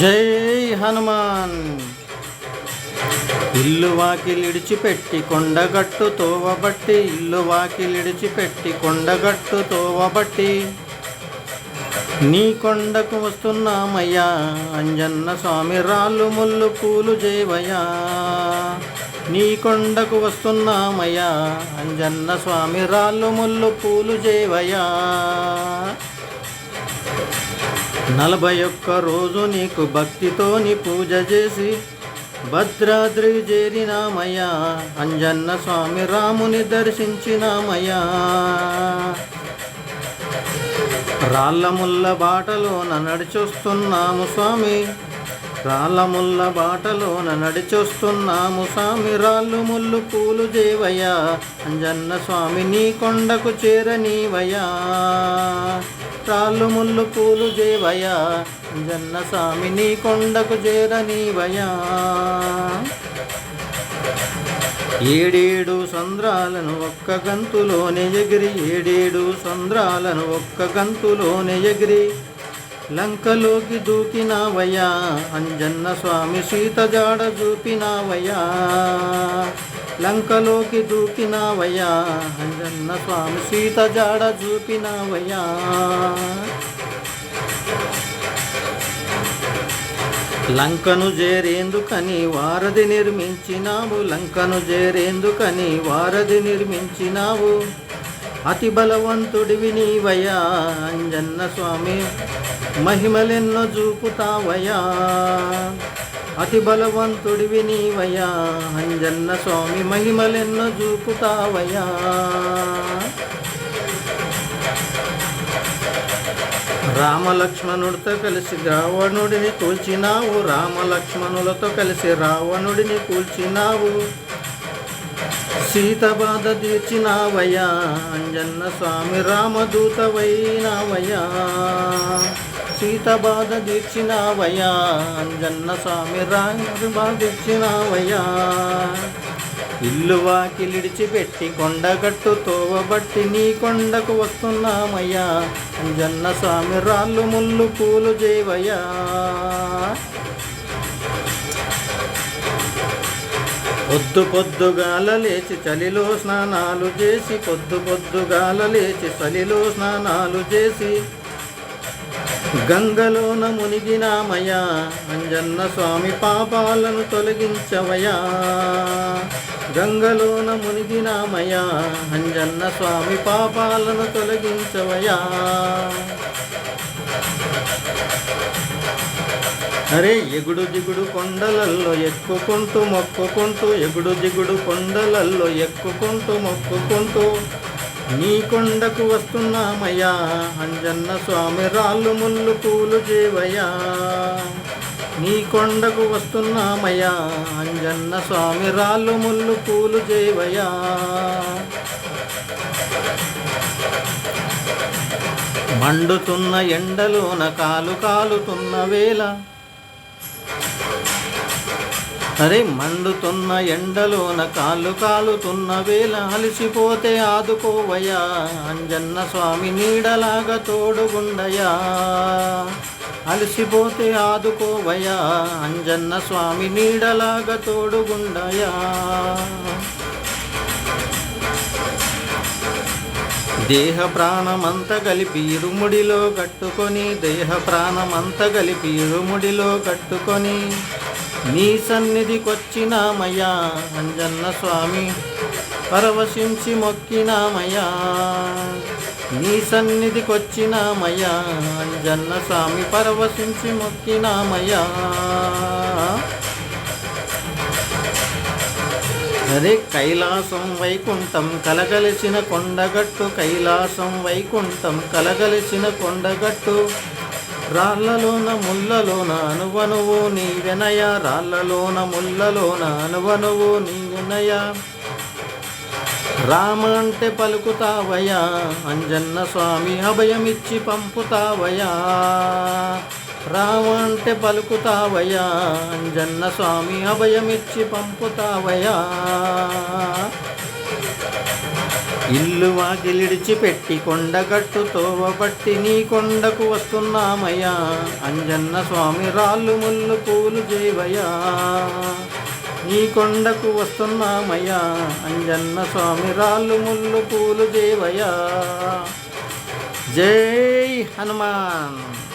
జై హనుమాన్. ఇల్లు వాకిలిడిచిపెట్టి కొండగట్టు తోవబట్టి ఇల్లు వాకిలిడిచిపెట్టి కొండగట్టు తోవబట్టి. నీ కొండకు వస్తున్నామయ్యా అంజన్న స్వామి రాళ్ళు ముళ్ళు పూలు జేవయ్యా నీ కొండకు వస్తున్నామయ్యా అంజన్న స్వామి రాళ్ళు ముళ్ళు పూలు జేవయ్యా నలభై ఒక్క రోజు నీకు భక్తితోని పూజ చేసి భద్రాద్రి చేరినామయ్యా. అంజన్న స్వామి రాముని దర్శించినామయ్యా. రాళ్ళముల్ల బాటలోన నడిచొస్తున్నాము స్వామి. రాళ్ళముల్ల బాటలోన నడిచొస్తున్నాము స్వామి. రాళ్ళు ముళ్ళు పూలు చేవయ్యా. అంజన్న స్వామి నీ కొండకు చేరనీవయ్యా. రాళ్ళు ముళ్ళు పూలు జేవయా జన్న స్వామి నీ కొండకు చేరనీవయా ఏడేడు సంద్రాలను ఒక్క గంతులోనే ఎగిరి ఏడేడు సంద్రాలను ఒక్క గంతులోనే ఎగిరి లంకలోకి దూకినావయ్యా. అంజన్న స్వామి సీత జాడ చూపినావయ్యా. లంకలోకి దూకినావయ్యా. అంజన్న స్వామి సీత జాడ చూపినావయ్యా. లంకను చేరేందుకని వారధి నిర్మించినావు. లంకను చేరేందుకని వారధి నిర్మించినావు. అతి బలవంతుడివి నీవయ్యా. అంజన్న స్వామి మహిమలెన్నో చూపుతావయ్యా. అతి బలవంతుడివి నీవయ్యా. అంజన్న స్వామి మహిమలెన్నో చూపుతావయ్యా. రామలక్ష్మణుడితో కలిసి రావణుడిని కూల్చినావు. రామలక్ష్మణులతో కలిసి రావణుడిని కూల్చినావు. సీత బాధ తీర్చినావయ్యా. అంజన్న స్వామి రామదూతవైనావయ్యా. సీత బాధ తీర్చినావయ్యా. అంజన్న స్వామి రామ బాధ తీర్చినావయ్యా. ఇల్లు వాకిలిడిచిపెట్టి కొండగట్టు తోవబట్టి నీ కొండకు వస్తున్నామయ్యా. అంజన్న స్వామి రాళ్ళు ముళ్ళు పూలు చేవయ్యా పొద్దు పొద్దుగాల లేచి చలిలో స్నానాలు చేసి పొద్దు పొద్దుగాల లేచి చలిలో స్నానాలు చేసి గంగలోన మునిగినామయా అంజన్న స్వామి పాపాలను తొలగించవయా గంగలోన మునిగినామయా అంజన్న స్వామి పాపాలను తొలగించవయ్యా. అరే ఎగుడు దిగుడు కొండలల్లో ఎక్కుకుంటూ మొక్కుకుంటూ ఎగుడు దిగుడు కొండలల్లో ఎక్కుకుంటూ మొక్కుకుంటూ నీ కొండకు వస్తున్నామయ్యా. అంజన్న స్వామి రాళ్ళు ముళ్ళు పూలు చేవయ్యా నీ కొండకు వస్తున్నామయ్యా. అంజన్న స్వామి రాళ్ళు ముళ్ళు పూలు చేవయ్యా మండుతున్న ఎండలోన కాలు కాలుతున్న వేళ అరే మండుతున్న ఎండలోన కాళ్ళు కాలుతున్న వేళ అలసిపోతే ఆదుకోవయా అంజన్న స్వామి నీడలాగా తోడుగుండయా అలసిపోతే ఆదుకోవయా అంజన్న స్వామి నీడలాగా తోడుగుండయా దేహ ప్రాణమంత కలిపి ఇరుముడిలో కట్టుకొని దేహ ప్రాణమంత కలిపి ఇరుముడిలో కట్టుకొని నీ సన్నిధికొచ్చినామయ్యా అంజన్న స్వామి పరవశించి మొక్కినామయ్యా. నీ సన్నిధికొచ్చినామయ్యా అంజన్న స్వామి పరవశించి మొక్కినామయ్యా. అరే కైలాసం వైకుంఠం కలగలిసిన కొండగట్టు కైలాసం వైకుంఠం కలగలిసిన కొండగట్టు. రాళ్ళలోన ముళ్ళలోన అనువనువు నీ వినయ రాళ్ళలోన ముళ్ళలోన అనువనువు నీ వినయ. రామ అంటే పలుకుతావయా అంజన్న స్వామి అభయమిచ్చి పంపుతావయా రావంటే పలుకుతావయా పలుకుతావయ్యా అంజన్న స్వామి అభయమిచ్చి పంపుతావయ్యా. ఇల్లు వాకిలిడిచి పెట్టి కొండగట్టు తోవబట్టి నీ కొండకు వస్తున్నామయ్యా. అంజన్న స్వామి రాళ్ళు ముళ్ళు పూలు జేవయ్యా నీ కొండకు వస్తున్నామయ్యా అంజన్న స్వామి రాళ్ళు ముళ్ళు పూలు జేవయ్యా జై హనుమాన్.